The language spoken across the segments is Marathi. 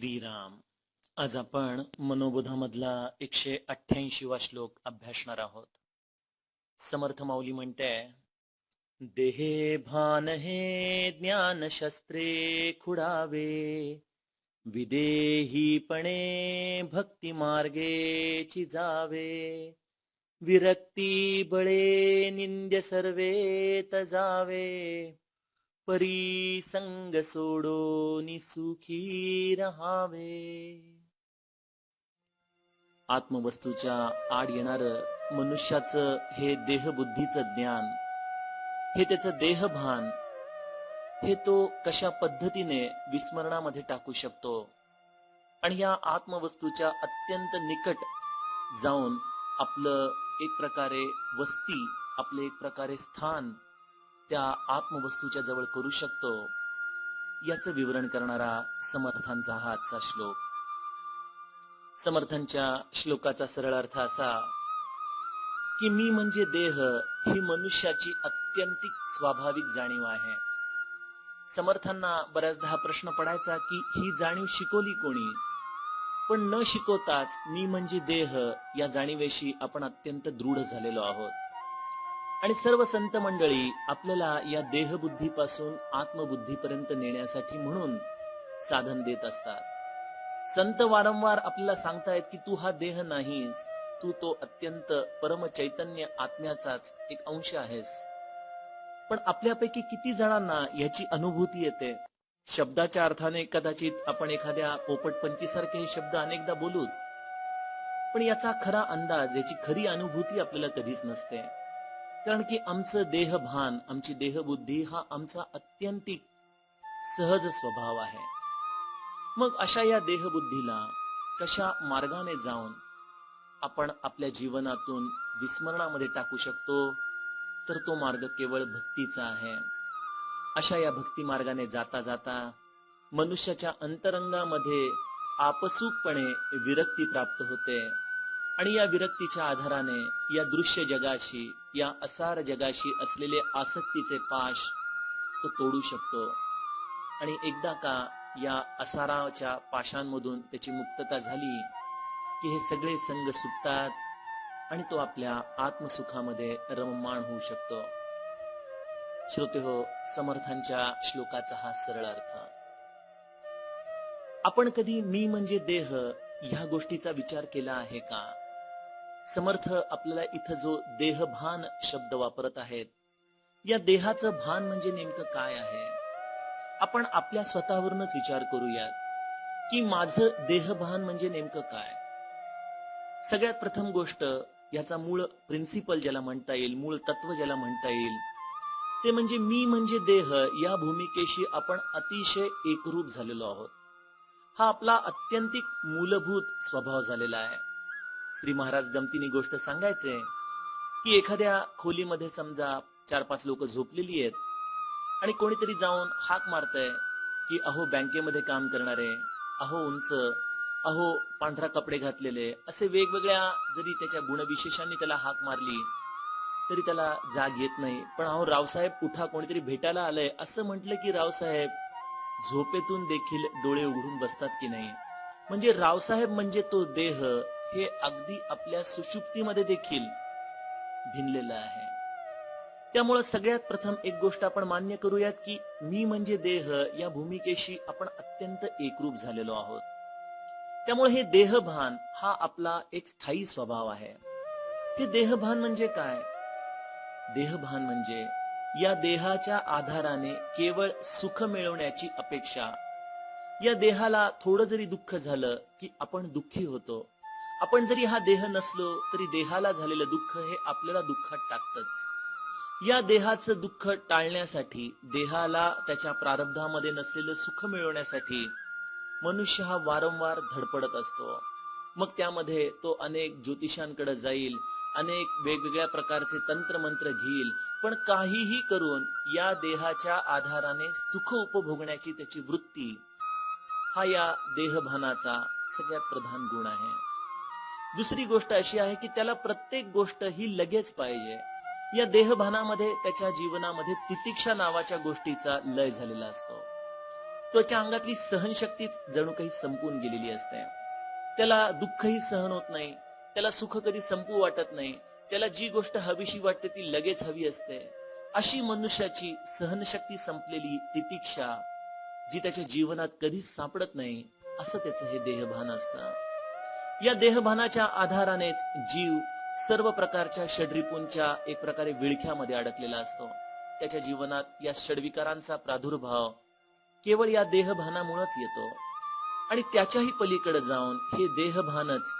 श्रीराम. आज आपण मनोबोधामधला एकशे अठ्ठ्याऐंशी वा श्लोक अभ्यासणार आहोत. समर्थ माऊली म्हणते देहे भान हे ज्ञान शस्त्रे खुडावे विदेहीपणे भक्ती मार्गे जावे विरक्ती बळे निंद्य सर्वे तजावे परी संग सोडो सुखी रहावे. आत्मवस्तूच्या आड येणार मनुष्याचं हे देहबुद्धीचं ज्ञान हे त्याचं देहभान हे तो कशा पद्धतीने विस्मरणामध्ये टाकू शकतो आणि या आत्मवस्तूच्या अत्यंत निकट जाऊन आपलं एक प्रकारे वस्ती आपले एक प्रकारे स्थान त्या आत्मवस्तूच्या जवळ करू शकतो याचं विवरण करणारा समर्थांचा हा आजचा श्लोक. समर्थांच्या श्लोकाचा सरळ अर्थ असा की मी म्हणजे देह ही मनुष्याची अत्यंतिक स्वाभाविक जाणीव आहे. समर्थांना बऱ्याचदा हा प्रश्न पडायचा की ही जाणीव शिकवली कोणी? पण न शिकवताच मी म्हणजे देह या जाणीवेशी आपण अत्यंत दृढ झालेलो आहोत. आणि सर्व संत मंडळी आपल्याला या देहबुद्धीपासून आत्मबुद्धीपर्यंत नेण्यासाठी म्हणून साधन देत असतात. संत वारंवार आपल्याला सांगतायत की तू हा देह नाहीस तू तो अत्यंत परम चैतन्य आत्म्याचाच एक अंश आहेस. पण आपल्यापैकी किती जणांना याची अनुभूती येते? शब्दाच्या अर्थाने कदाचित आपण एखाद्या पोपटपंचीसारखे हे शब्द अनेकदा बोलूत पण याचा खरा अंदाज याची खरी अनुभूती आपल्याला कधीच नसते. कारण की आमचं देहभान आमची देहबुद्धी हा आमचा अत्यंतिक सहज स्वभाव आहे. मग अशा या देहबुद्धीला कशा मार्गाने जाऊन आपण आपल्या जीवनातून विस्मरणामध्ये टाकू शकतो तर तो मार्ग केवळ भक्तीचा आहे. अशा या भक्ती मार्गाने जाता जाता मनुष्याच्या अंतरंगामध्ये आपसूकपणे विरक्ती प्राप्त होते. आणि या विरक्तीच्या आधाराने या दृश्य जगाशी या असार जगाशी असलेले आसक्तीचे पाश तो तोडू शकतो. आणि एकदा का या असाराच्या पाशांमधून त्याची मुक्तता झाली की हे सगळे संग सुटतात आणि तो आपल्या आत्मसुखामध्ये रममाण होऊ शकतो. श्रोते हो समर्थांच्या श्लोकाचा हा सरळ अर्थ. आपण कधी मी म्हणजे देह ह्या गोष्टीचा विचार केला आहे का? समर्थ आपल्याला इथं जो देहभान शब्द वापरत आहेत या देहाचं भान म्हणजे नेमकं काय आहे? आपण आपल्या स्वतःवरूनच विचार करूयात की माझं देहभान म्हणजे नेमकं काय? सगळ्यात प्रथम गोष्ट याचा मूळ प्रिन्सिपल ज्याला म्हणता येईल मूळ तत्व ज्याला म्हणता येईल ते म्हणजे मी म्हणजे देह या भूमिकेशी आपण अतिशय एकरूप झालेलो आहोत. हा आपला अत्यंतिक मूलभूत स्वभाव झालेला आहे. श्री महाराज गमतीने गोष्ट सांगायचे की एखाद्या खोलीमध्ये समजा चार पाच लोक झोपलेली आहेत आणि कोणीतरी जाऊन हाक मारतय की अहो बँकेमध्ये काम करणारे अहो उंच अहो पांढरा कपडे घातलेले असे वेगवेगळ्या जरी त्याच्या गुणविशेषांनी त्याला हाक मारली तरी त्याला जाग येत नाही. पण अहो रावसाहेब उठा कोणीतरी भेटायला आलंय असं म्हटलं की रावसाहेब झोपेतून देखील डोळे उघडून बसतात की नाही? म्हणजे रावसाहेब म्हणजे तो देह हे अगदी आपल्या सुषुप्तीमध्ये देखील भिनलेलं आहे. त्यामुळं सगळ्यात प्रथम एक गोष्ट आपण मान्य करूयात की मी म्हणजे देह या भूमिकेशी आपण अत्यंत एकरूप झालेलो आहोत. त्यामुळे हे देहभान हा आपला एक स्थायी स्वभाव आहे. हे देहभान म्हणजे काय? देहभान म्हणजे या देहाच्या आधाराने केवळ सुख मिळवण्याची अपेक्षा. या देहाला थोडं जरी दुःख झालं की आपण दुःखी होतो आपण जरी हा देह नसलो तरी देहाला झालेलं दुःख हे आपल्याला दुःखात टाकतच. या देहाचं दुःख टाळण्यासाठी देहाला त्याच्या प्रारब्धामध्ये नसलेलं सुख मिळवण्यासाठी मनुष्य हा वारंवार धडपडत असतो. मग त्यामध्ये तो अनेक ज्योतिषांकडे जाईल अनेक वेगवेगळ्या प्रकारचे तंत्रमंत्र घेईल पण काहीही करून या देहाच्या आधाराने सुख उपभोगण्याची त्याची वृत्ती हा या देहभानाचा सगळ्यात प्रधान गुण आहे. दुसरी गोष्ट अशी आहे की त्याला प्रत्येक गोष्ट ही लगेच पाहिजे. या देहभानामध्ये त्याच्या जीवनामध्ये तितिक्षा नावाच्या गोष्टीचा लय झालेला असतो. त्याच्या अंगातली सहनशक्तीच जणू काही संपून गेलेली असते. त्याला दुःखही सहन होत नाही त्याला सुख कधी संपू वाटत नाही त्याला जी गोष्ट हवीशी वाटते ती लगेच हवी असते. अशी मनुष्याची सहनशक्ती संपलेली तितिक्षा जी त्याच्या जीवनात कधीच सापडत नाही असं त्याचं हे देहभान असतं. या देहभानाच्या आधारानेच जीव सर्व प्रकारच्या षड्रिपूंच्या एक प्रकारे विळख्यामध्ये अडकलेला असतो. त्याच्या जीवनात या षडविकारांचा प्रादुर्भाव केवळ या देहभानामुळेच येतो. आणि त्याच्याही पलीकडे जाऊन हे देहभानच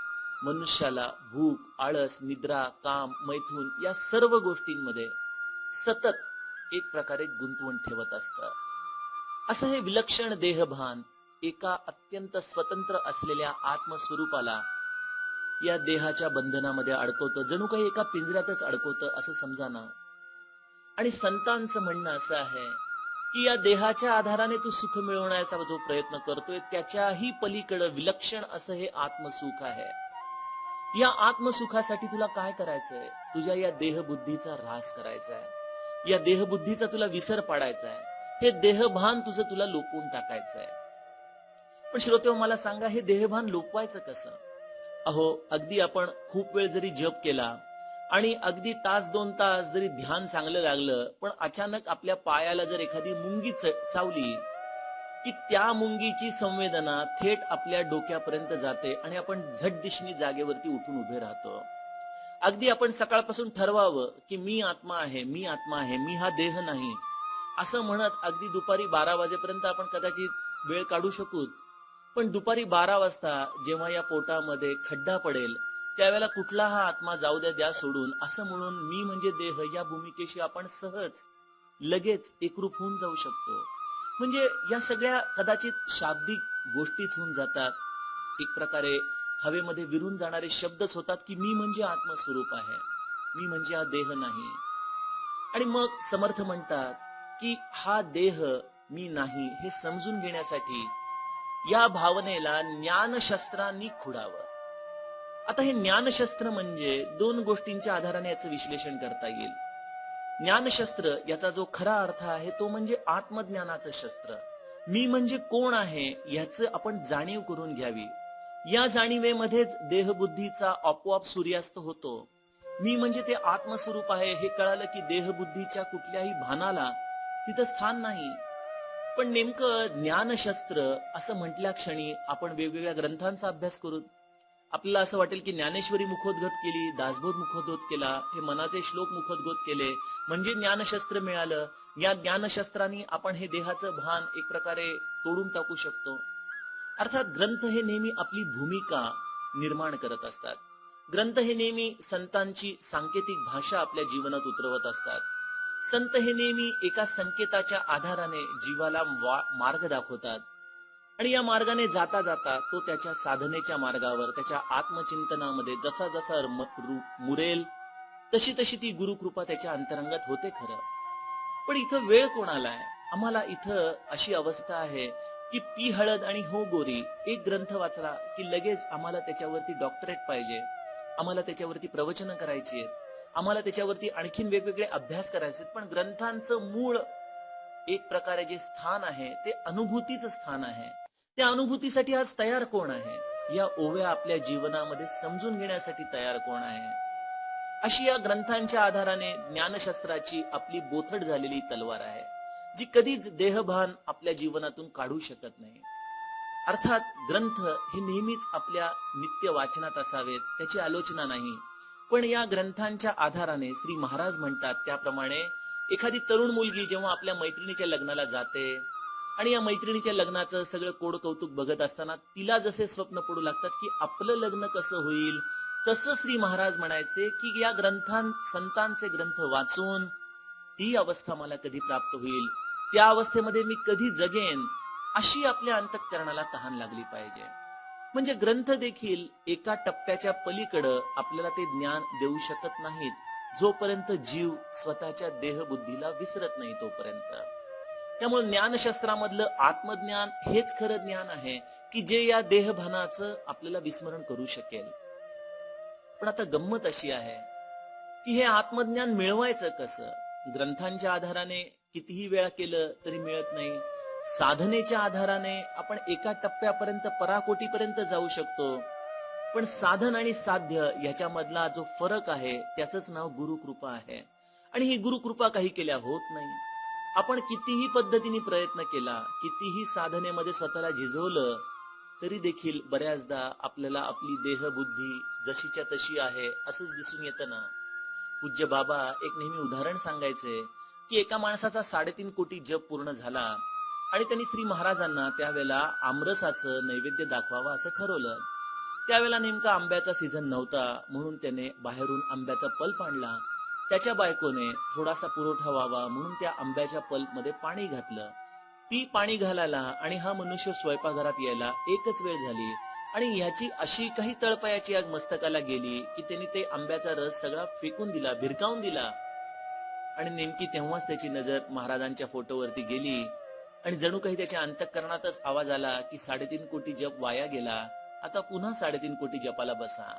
मनुष्याला भूक आळस निद्रा काम मैथून या सर्व गोष्टींमध्ये सतत एक प्रकारे गुंतवून ठेवत असतं. असं हे विलक्षण देहभान एका अत्यंत स्वतंत्र असलेल्या आत्मस्वरूपाला या देहाच्या बंधनामध्ये अडकवतं. जणू काही एका पिंजऱ्यातच अडकवतं असं समजा ना आणि संतांचं म्हणणं असं आहे की या देहाच्या आधाराने तू सुख मिळवण्याचा जो प्रयत्न करतोय त्याच्याही पलीकडं विलक्षण असं हे आत्मसुख आहे. या आत्मसुखासाठी तुला काय करायचंय? तुझ्या या देहबुद्धीचा ऱ्हास करायचा आहे या देहबुद्धीचा तुला विसर पाडायचा आहे हे देहभान तुझं तुला लोपून टाकायचं आहे पण श्रोते मला सांगा हे देहभान लोपवायचं कसं? अहो अगदी आपण खूप वेळ जरी जप केला आणि अगदी तास दोन तास जरी ध्यान चांगलं लागलं पण अचानक आपल्या पायाला जर एखादी मुंगी चावली की त्या मुंगीची संवेदना थेट आपल्या डोक्यापर्यंत जाते आणि आपण झटदिशनी जागेवरती उठून उभे राहतो. अगदी आपण सकाळपासून ठरवावं की मी आत्मा आहे मी आत्मा आहे मी हा देह नाही. असं म्हणत अगदी दुपारी बारा वाजेपर्यंत आपण कदाचित वेळ काढू शकू पण दुपारी बारा वाजता जेव्हा या पोटामध्ये खड्डा पडेल त्यावेळेला कुठला हा आत्मा जाऊ द्या द्या सोडून असं म्हणून मी म्हणजे देह या भूमिकेशी आपण सहज लगेच एकरूप होऊन जाऊ शकतो. म्हणजे या सगळ्या कदाचित शाब्दिक गोष्टीच होऊन जातात. एक प्रकारे हवेमध्ये विरून जाणारे शब्दच होतात की मी म्हणजे आत्मस्वरूप आहे मी म्हणजे हा देह नाही. आणि मग समर्थ म्हणतात की हा देह मी नाही हे समजून घेण्यासाठी या भावनेला ज्ञानशस्त्रांनी खुडावं. आता हे ज्ञानशस्त्र म्हणजे दोन गोष्टींच्या आधाराने याचं विश्लेषण करता येईल. ज्ञानशस्त्र याचा जो खरा अर्थ आहे तो म्हणजे आत्मज्ञानाचं शस्त्र. मी म्हणजे कोण आहे याच आपण जाणीव करून घ्यावी. या जाणीवेमध्येच देहबुद्धीचा आपोआप सूर्यास्त होतो. मी म्हणजे ते आत्मस्वरूप आहे हे कळालं की देहबुद्धीच्या कुठल्याही भानाला तिथं स्थान नाही. पण नेमकं ज्ञानशस्त्र असं म्हटल्या क्षणी आपण वेगवेगळ्या ग्रंथांचा अभ्यास करू आपल्याला असं वाटेल की ज्ञानेश्वरी मुखोद्गत केली दासबोध मुखोद्गत केला हे मनाचे श्लोक मुखोद्गत केले म्हणजे ज्ञानशस्त्र मिळालं. या ज्ञानशास्त्राने आपण हे देहाचं भान एक प्रकारे तोडून टाकू शकतो. अर्थात ग्रंथ हे नेहमी आपली भूमिका निर्माण करत असतात. ग्रंथ हे नेहमी संतांची सांकेतिक भाषा आपल्या जीवनात उतरवत असतात. संत हे नेहमी एका संकेताच्या आधाराने जीवाला मार्ग दाखवतात. आणि या मार्गाने जाता जाता तो त्याच्या साधनेच्या मार्गावर त्याच्या आत्मचिंतनामध्ये जसा जसा मुरेल तशी तशी ती गुरुकृपा त्याच्या अंतरंगात होते खरं. पण इथं वेळ कोणाला आहे? आम्हाला इथं अशी अवस्था आहे की पी हळद आणि हो गोरी एक ग्रंथ वाचला की लगेच आम्हाला त्याच्यावरती डॉक्टरेट पाहिजे. आम्हाला त्याच्यावरती प्रवचनं करायची आहेत. आम्हाला त्याच्यावरती आणखीन वेगवेगळे अभ्यास करायचे पण ग्रंथांचं मूळ एक प्रकारे जे स्थान आहे ते अनुभूतीचं स्थान आहे. त्या अनुभूतीसाठी आज तयार कोण आहे? या ओव्या आपल्या जीवनामध्ये समजून घेण्यासाठी तयार कोण आहे? अशी या ग्रंथांच्या आधाराने ज्ञानशास्त्राची आपली बोथड झालेली तलवार आहे जी कधीच देहभान आपल्या जीवनातून काढू शकत नाही. अर्थात ग्रंथ हे नेहमीच आपल्या नित्य वाचनात असावेत त्याची आलोचना नाही. पण या ग्रंथांच्या आधाराने श्री महाराज म्हणतात त्याप्रमाणे एखादी तरुण मुलगी जेव्हा आपल्या मैत्रिणीच्या लग्नाला जाते आणि या मैत्रिणीच्या लग्नाचं सगळं कोड कौतुक बघत असताना तिला जसे स्वप्न पडू लागतात की आपलं लग्न कसं होईल तसं श्री महाराज म्हणायचे की या ग्रंथां संतांचे ग्रंथ वाचून ती अवस्था मला कधी प्राप्त होईल? त्या अवस्थेमध्ये मी कधी जगेन? अशी आपल्या अंतकरणाला तहान लागली पाहिजे. म्हणजे ग्रंथ देखील एका टप्प्याच्या पलीकडं आपल्याला ते ज्ञान देऊ शकत नाहीत जोपर्यंत जीव स्वतःच्या देहबुद्धीला विसरत नाही तोपर्यंत. त्यामुळे ज्ञानशास्त्रामधलं आत्मज्ञान हेच खरं ज्ञान आहे की जे या देहभानाचं आपल्याला विस्मरण करू शकेल. पण आता गंमत अशी आहे की हे आत्मज्ञान मिळवायचं कसं? ग्रंथांच्या आधाराने कितीही वेळा केलं तरी मिळत नाही. साधनेच्या आधाराने आपण एका टप्प्यापर्यंत पराकोटीपर्यंत जाऊ शकतो. पण साधन आणि साध्य याच्यामधला जो फरक आहे त्याच नाव गुरुकृपा आहे. आणि ही गुरुकृपा काही केल्या होत नाही. आपण कितीही पद्धतीने प्रयत्न केला कितीही साधनेमध्ये स्वतःला झिजवलं तरी देखील बऱ्याचदा आपल्याला आपली देहबुद्धी जशीच्या तशी आहे असंच दिसून येतं ना. पूज्य बाबा एक नेहमी उदाहरण सांगायचे की एका माणसाचा साडेतीन कोटी जप पूर्ण झाला आणि त्यांनी श्री महाराजांना त्यावेळेला आमरसाचं नैवेद्य दाखवावं असं ठरवलं. त्यावेळेला नेमका आंब्याचा सीझन नव्हता म्हणून त्याने बाहेरून आंब्याचा पल्प आणला. त्याच्या बायकोने थोडासा पुरवठा व्हावा म्हणून त्या आंब्याच्या पल्पमध्ये पाणी घातलं. ती पाणी घालायला आणि हा मनुष्य स्वयंपाकघरात यायला एकच वेळ झाली आणि ह्याची अशी काही तळपायाची आग मस्तकाला गेली की त्यांनी ते आंब्याचा रस सगळा फेकून दिला भिरकावून दिला. आणि नेमकी तेव्हाच त्याची नजर महाराजांच्या फोटोवरती गेली. आणि जणू काही त्याच्या अंतःकरणातच आवाज आला की साडेतीन कोटी जप वाया गेला आता पुन्हा साडेतीन कोटी जपाला बसा.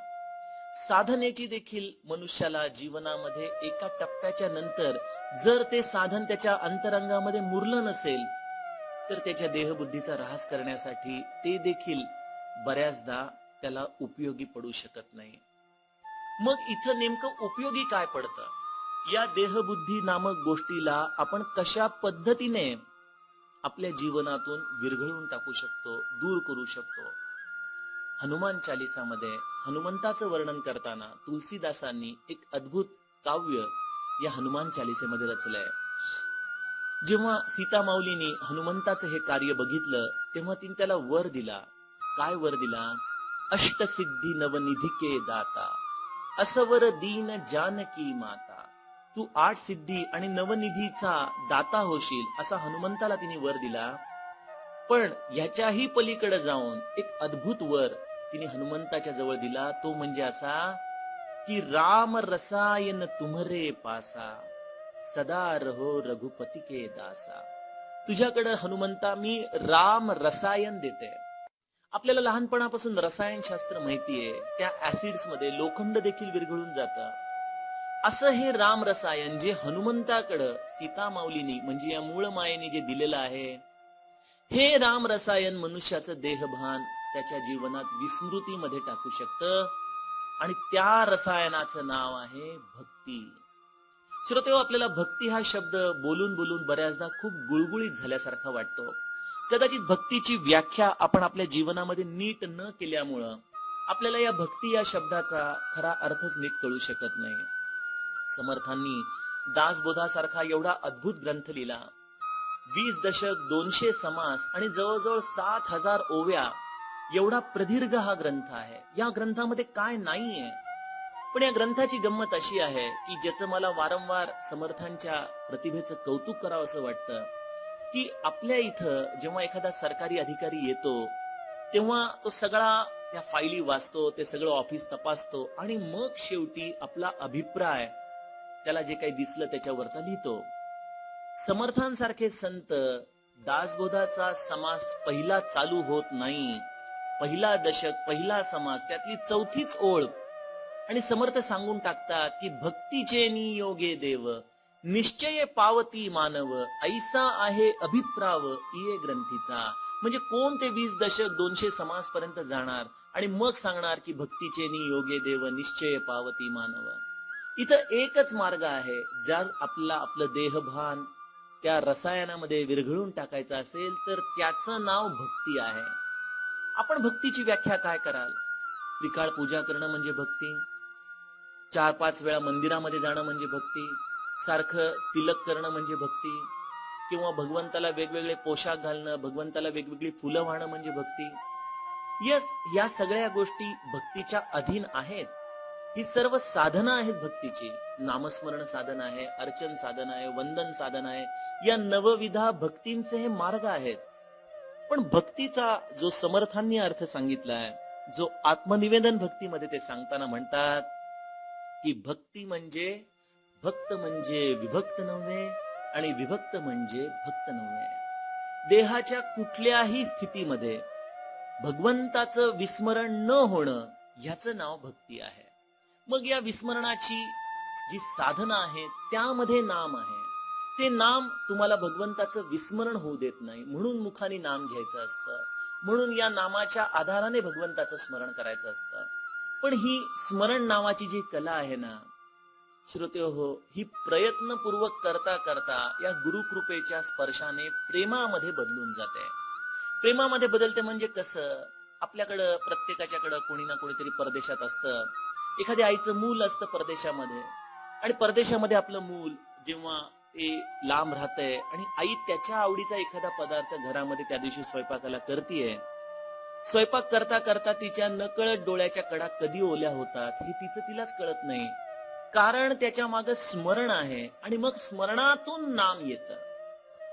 साधनेची देखील मनुष्याला जीवनामध्ये एका टप्प्याच्या नंतर जर ते साधन त्याच्या अंतरंगामध्ये मुरलं नसेल तर त्याच्या देहबुद्धीचा ऱ्हास करण्यासाठी ते देखील बऱ्याचदा त्याला उपयोगी पडू शकत नाही. मग इथं नेमकं उपयोगी काय पडतं? या देहबुद्धी नामक गोष्टीला आपण कशा पद्धतीने आपल्या जीवनातून विरघळून टाकू शकतो दूर करू शकतो. हनुमान चालिसामध्ये हनुमंताचं वर्णन करताना तुलसीदासांनी एक अद्भुत काव्य या हनुमान चालिसेमध्ये रचलंय. जेव्हा सीता माऊलीनी हनुमंताचं हे कार्य बघितलं तेव्हा तिने त्याला वर दिला. काय वर दिला? अष्टसिद्धी नवनिधिके दाता असवर दीन जानकी माता. तू आठ सिद्धी आणि नवनिधीचा दाता होशील असा हनुमंताला तिने वर दिला. पण याच्याही पलीकडे जाऊन एक अद्भुत वर तिने हनुमंताच्या जवळ दिला. तो म्हणजे असा की राम रसायन तुम्हरे पासा सदा रहो रघुपती के दासा. तुझ्याकडं हनुमंता मी राम रसायन देते. आपल्याला लहानपणापासून रसायनशास्त्र माहितीये. त्या ऍसिड्समध्ये लोखंड देखील विरघळून जातं. असं हे राम रसायन जे हनुमंताकडं सीता माऊलीनी म्हणजे या मूळ मायेने जे दिलेलं आहे हे राम रसायन मनुष्याचं देहभान त्याच्या जीवनात विस्मृतीमध्ये टाकू शकतं. आणि त्या रसायनाचं नाव आहे भक्ती. श्रोतेहो आपल्याला भक्ती हा शब्द बोलून बोलून बऱ्याचदा खूप गुळगुळीत झाल्यासारखा वाटतो. कदाचित भक्तीची व्याख्या आपण आपल्या जीवनामध्ये नीट न केल्यामुळं आपल्याला या भक्ती या शब्दाचा खरा अर्थच नीट कळू शकत नाही. समर्थांनी दासबोधासारखा एवढा अद्भुत ग्रंथ लिहिला. वीस दशक दोनशे समास आणि जवळजवळ सात हजार ओव्या एवढा प्रदीर्घ हा ग्रंथ आहे. या ग्रंथामध्ये काय नाहीये. पण या ग्रंथाची गंमत अशी आहे की ज्याचं मला वारंवार समर्थांच्या प्रतिभेचं कौतुक करावं असं वाटतं की आपल्या इथं जेव्हा एखादा सरकारी अधिकारी येतो तेव्हा तो सगळा त्या फाईली वाचतो ते सगळं ऑफिस तपासतो आणि मग शेवटी आपला अभिप्राय त्याला जे काही दिसलं त्याच्यावरचा लिहितो. समर्थांसारखे संत दासबोधाचा समास पहिला चालू होत नाही. पहिला दशक पहिला समास त्यातली चौथीच ओळ. आणि समर्थ सांगून टाकतात की भक्तीचे नियोगे देव निश्चय पावती मानव ऐसा आहे अभिप्राव इये ग्रंथीचा. म्हणजे कोण ते वीस दशक दोनशे समास पर्यंत जाणार आणि मग सांगणार की भक्तीचे नियोगे देव निश्चय पावती मानव. इथं एकच मार्ग आहे. ज्या आपला आपलं देहभान त्या रसायनामध्ये विरघळून टाकायचं असेल तर त्याचं नाव भक्ती आहे. आपण भक्तीची व्याख्या काय कराल? त्रिकाळ पूजा करणं म्हणजे भक्ती? चार पाच वेळा मंदिरामध्ये जाणं म्हणजे भक्ती? सारखं तिलक करणं म्हणजे भक्ती? किंवा भगवंताला वेगवेगळे पोशाख घालणं भगवंताला वेगवेगळी फुलं वाहणं म्हणजे भक्ती? यस या सगळ्या गोष्टी भक्तीच्या अधीन आहेत. ही सर्व साधनं आहेत भक्तीची. नामस्मरण साधन आहे अर्चन साधन आहे वंदन साधन आहे. या नवविधा भक्तींचे हे मार्ग आहेत. पण भक्तीचा जो समर्थांनी अर्थ सांगितलाय जो आत्मनिवेदन भक्तीमध्ये ते सांगताना म्हणतात की भक्ती म्हणजे भक्त म्हणजे विभक्त नव्हे आणि विभक्त म्हणजे भक्त नव्हे. देहाच्या कुठल्याही स्थितीमध्ये भगवंताचं विस्मरण न होणं ह्याचं नाव भक्ती आहे. मग या विस्मरणाची जी साधनं आहे त्यामध्ये नाम आहे. ते नाम तुम्हाला भगवंताचं विस्मरण होऊ देत नाही म्हणून मुखाने नाम घ्यायचं असतं. म्हणून या नामाच्या आधाराने भगवंताचं स्मरण करायचं असतं. पण ही स्मरण नावाची जी कला आहे ना श्रोते हो ही प्रयत्नपूर्वक करता करता या गुरुकृपेच्या स्पर्शाने प्रेमामध्ये बदलून जाते. प्रेमामध्ये बदलते म्हणजे कसं आपल्याकडं प्रत्येकाच्याकडं कोणी ना कोणीतरी परदेशात असतं एखाद्या आईचं मूल असतं परदेशामध्ये. आणि परदेशामध्ये आपलं मूल जेव्हा ते लांब राहतंय आणि आई त्याच्या आवडीचा एखादा पदार्थ घरामध्ये त्या दिवशी स्वयंपाकाला करतीये. स्वयंपाक करता करता तिच्या नकळत डोळ्याच्या कडा कधी ओल्या होतात हे तिचं तिलाच कळत नाही. कारण त्याच्यामागे स्मरण आहे आणि मग स्मरणातून नाम येतं.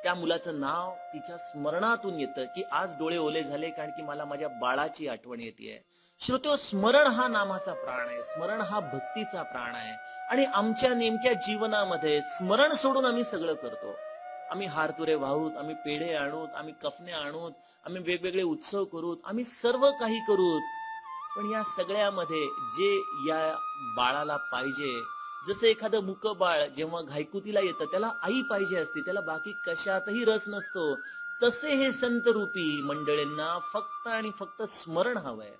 त्या मुलाचं नाव तिच्या स्मरणातून येतं की आज डोळे ओले झाले कारण की मला माझ्या बाळाची आठवण येते श्रोतो स्मरण हा नामाचा प्राण आहे. स्मरण हा भक्तीचा प्राण आहे. आणि आमच्या नेमक्या जीवनामध्ये स्मरण सोडून आम्ही सगळं करतो. आम्ही हारतुरे वाहूत आम्ही पेढे आणूत आम्ही कफने आणूत आम्ही वेगवेगळे उत्सव करूत आम्ही सर्व काही करूत. पण या सगळ्यामध्ये जे या बाळाला पाहिजे जसं एखादं मुक बाळ जेव्हा घायकुतीला येतं त्याला आई पाहिजे असते त्याला बाकी कशातही रस नसतो तसे हे संत रूपी मंडळींना फक्त आणि फक्त स्मरण हवंय.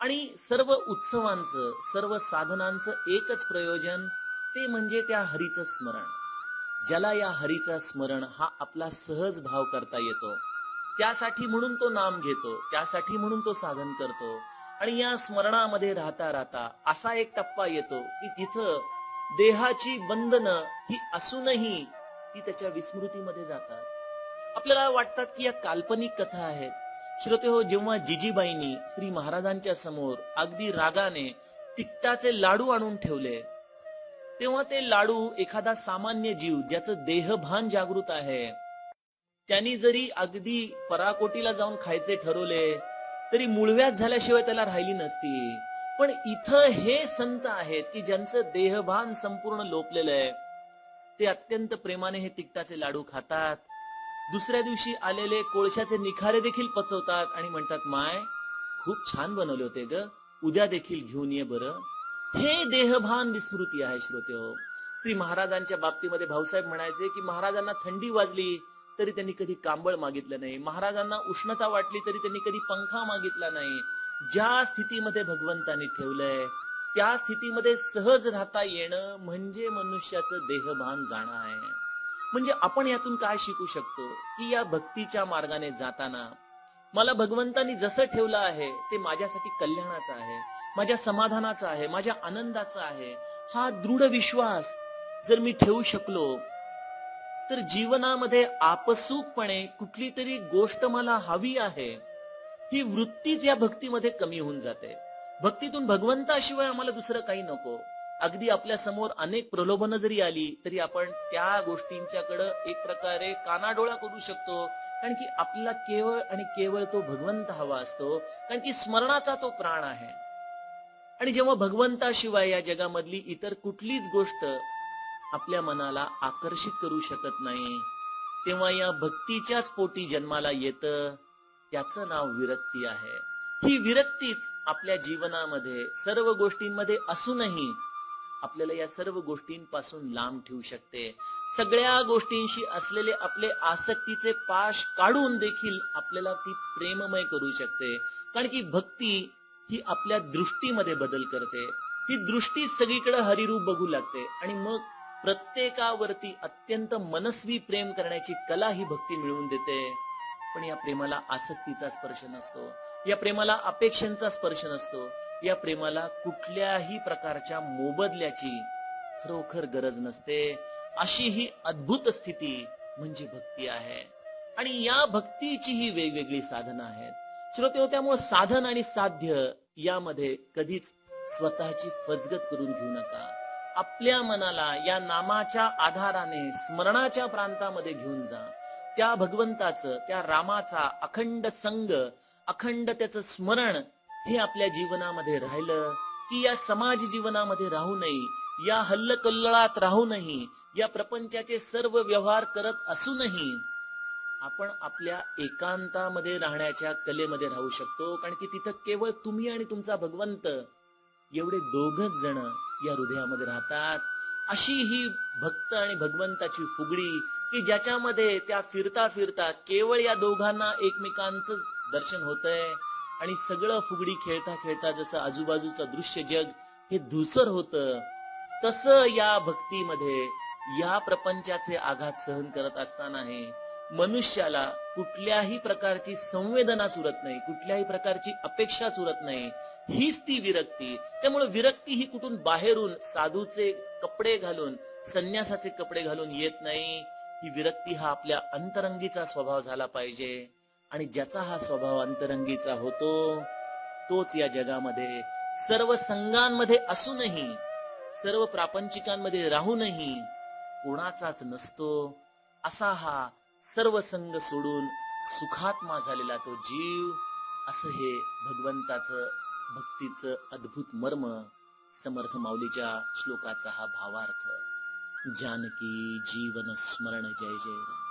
आणि सर्व उत्सवांचं सर्व साधनांचं एकच प्रयोजन ते म्हणजे त्या हरीचं स्मरण. ज्याला या हरीचा स्मरण हा आपला सहज भाव करता येतो त्यासाठी म्हणून तो नाम घेतो त्यासाठी म्हणून तो साधन करतो. आणि या स्मरणामध्ये राहता राहता असा एक टप्पा येतो की जिथं देहाची बंधनं ही असूनही ती त्याच्या विस्मृतीमध्ये जातात. आपल्याला वाटतात की या काल्पनिक कथा आहेत. श्रोते हो जेव्हा जिजीबाईंनी श्री महाराजांच्या समोर अगदी रागाने तिकटाचे लाडू आणून ठेवले तेव्हा ते लाडू एखादा सामान्य जीव ज्याचं देहभान जागृत आहे त्यांनी जरी अगदी पराकोटीला जाऊन खायचे ठरवले तरी मुळव्यात झाल्याशिवाय त्याला राहिली नसती. पण इथं हे संत आहेत की ज्यांचं देहभान संपूर्ण लोपलेलं आहे ते अत्यंत प्रेमाने हे तिकटाचे लाडू खातात. दुसऱ्या दिवशी आलेले कोळशाचे निखारे देखील पचवतात आणि म्हणतात माय खूप छान बनवले होते ग उद्या देखील घेऊन ये बरं. हे देहभान विस्मृती आहे श्रोते हो. श्री महाराजांच्या बाबतीमध्ये भाऊसाहेब म्हणायचे की महाराजांना थंडी वाजली तरी त्यांनी कधी कांबळ मागितलं नाही. महाराजांना उष्णता वाटली तरी त्यांनी कधी पंखा मागितला नाही. ज्या स्थितीमध्ये भगवंतानी ठेवलंय त्या स्थितीमध्ये सहज राहता येणं म्हणजे मनुष्याचं देहभान जाणं आहे. म्हणजे आपण यातून काय शिकू शकतो? की या भक्तीच्या मार्गाने जाताना मला भगवंतानी जसं ठेवलं आहे ते माझ्यासाठी कल्याणाचं आहे माझ्या समाधानाचं आहे माझ्या आनंदाचं आहे. हा दृढ विश्वास जर मी ठेवू शकलो तर जीवनामध्ये आपसूकपणे कुठली तरी गोष्ट मला हवी आहे ही वृत्तीच या भक्तीमध्ये कमी होऊन जाते. भक्तीतून भगवंताशिवाय आम्हाला दुसरं काही नको. अगदी आपल्यासमोर अनेक प्रलोभनं जरी आली तरी आपण त्या गोष्टींच्याकडं एक प्रकारे कानाडोळा करू शकतो. कारण की आपल्याला केवळ आणि केवळ तो भगवंत हवा असतो. कारण की स्मरणाचा तो प्राण आहे. आणि जेव्हा भगवंताशिवाय या जगामधली इतर कुठलीच गोष्ट आपल्या मनाला आकर्षित करू शकत नाही तेव्हा या भक्तीच्याच पोटी जन्माला येतं. त्याचं नाव विरक्ती आहे. ही विरक्तीच आपल्या जीवनामध्ये सर्व गोष्टींमध्ये असूनही आपल्याला या सर्व गोष्टींपासून लांब ठेवू शकते. सगळ्या गोष्टींशी असलेले आपले आसक्तीचे पाश काढून देखील आपल्याला ती प्रेममय करू शकते. कारण की भक्ती ही आपल्या दृष्टीमध्ये बदल करते. ही दृष्टी सगळीकडे हरिरूप बघू लागते. आणि मग प्रत्येकावरती अत्यंत मनस्वी प्रेम करण्याची कला ही भक्ती मिळवून देते. पण या प्रेमाला आसक्तीचा स्पर्श नसतो. या प्रेमाला अपेक्षांचा स्पर्श नसतो. या प्रेमाला कुठल्याही प्रकारच्या मोबदल्याची खरोखर गरज नसते. अशी ही अद्भुत स्थिती म्हणजे भक्ती आहे. आणि या भक्तीची ही वेगवेगळी साधनं आहेत. श्रोते हो, त्यामुळे साधन आणि साध्य यामध्ये कधीच स्वतःची फसगत करून घेऊ नका. आपल्या मनाला या नामाच्या आधाराने स्मरणाच्या प्रांतामध्ये घेऊन जा. त्या भगवंताचं त्या रामाचा अखंड संग अखंड त्याचं स्मरण हे आपल्या जीवनामध्ये राहिलं की या समाज जीवनामध्ये राहू नये या हल्लकल्लळात राहू नये या प्रपंचाचे सर्व व्यवहार करत असूनही आपण आपल्या एकांतामध्ये राहण्याच्या कलेमध्ये राहू शकतो कारण की तिथं केवळ तुम्ही आणि तुमचा भगवंत एवढे दोघच जण या हृदयामध्ये राहतात. अशी ही भक्त आणि भगवंताची फुगडी की ज्याच्यामध्ये त्या फिरता फिरता केवळ या दोघांना एकमेकांचं दर्शन होतंय आणि सगळं फुगडी खेळता खेळता जसं आजूबाजूचं दृश्य जग हे धुसर होत तस या भक्तीमध्ये या प्रपंचाचे आघात सहन करत असतानाही मनुष्याला कुठल्याही प्रकारची संवेदनाच उरत नाही कुठल्याही प्रकारची अपेक्षाच उरत नाही. हीच ती विरक्ती. त्यामुळे विरक्ती ही कुठून बाहेरून साधूचे कपडे घालून संन्यासाचे कपडे घालून येत नाही. ही विरक्ती हा आपल्या अंतरंगीचा स्वभाव झाला पाहिजे. आणि ज्याचा हा स्वभाव अंतरंगीचा होतो तोच या जगामध्ये सर्व संघांमध्ये असूनही सर्व प्रापंचिकांमध्ये राहूनही कोणाचाच नसतो. असा हा सर्व संघ सोडून सुखात्मा झालेला तो जीव असं हे भगवंताचं भक्तीचं अद्भुत मर्म समर्थ माऊलीच्या श्लोकाचा हा भावार्थ. जानकी जीवन स्मरण जय जय राम।